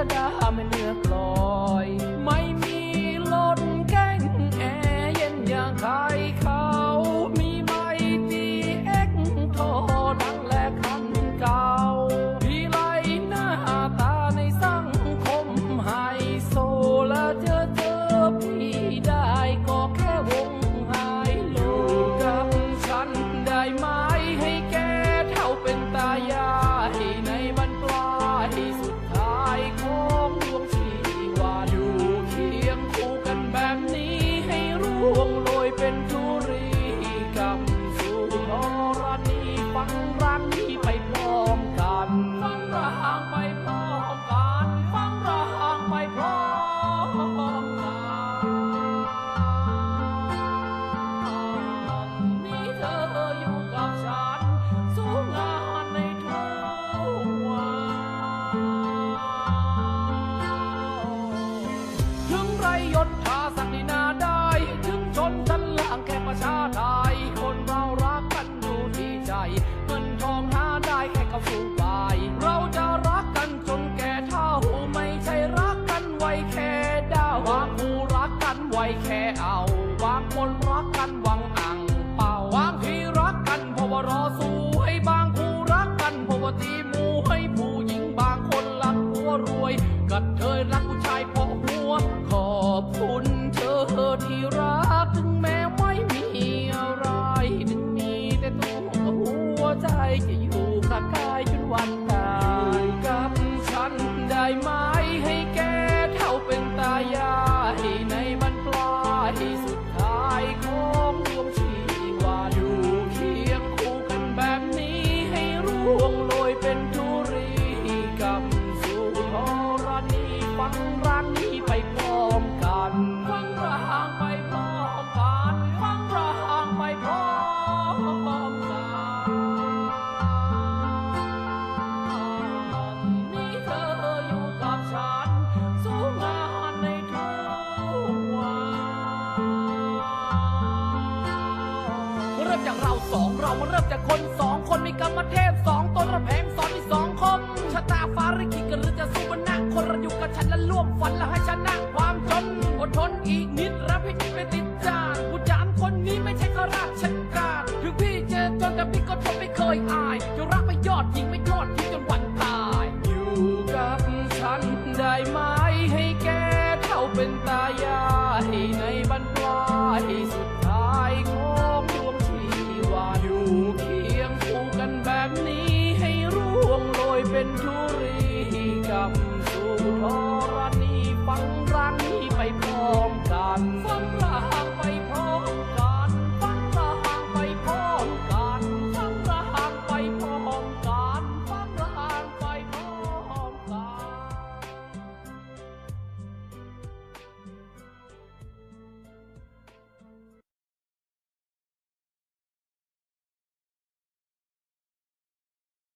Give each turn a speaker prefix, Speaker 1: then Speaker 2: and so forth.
Speaker 1: Canada, I'm in the floor. างคนรักกันหวังอ่างเป่าบางทีรักกันเพราะว่ารอสวยบางคู่รักกันเพราะว่าตีมูให้ผู้หญิงบางคนรักผัวรวยกัดเธยรักผู้ชายเพราะหัว ขอบคุณเธอที่รักถึงแม้ไม่มีอะไรนั้นมีแต่ตัวหัวใจจะอยู่ข้างกายจนวันตายกับฉันได้ไหมามัเริ่มจากคนสองคนมีกรรมเทพสองตนระแพงสอนที่สองคมชะตาฟ้าริกิกันหรือจะสู้บนหน้าคนเราอยู่กับฉันและร่วมฝันและให้ชนะความจนอดทนอีกนิดรับให้จิตไปติดจานผู้จานคนนี้ไม่ใช่ข้าราชการถึงพี่เจอจนแต่พี่ก็ทนไม่เคยอายจะรักไปยอดยิงไม่ทอดทิ้งจนวันตาย อยู่กับฉันได้ไหมให้แกเท่าเป็นตายายในบรรปลายสุดท้าย Là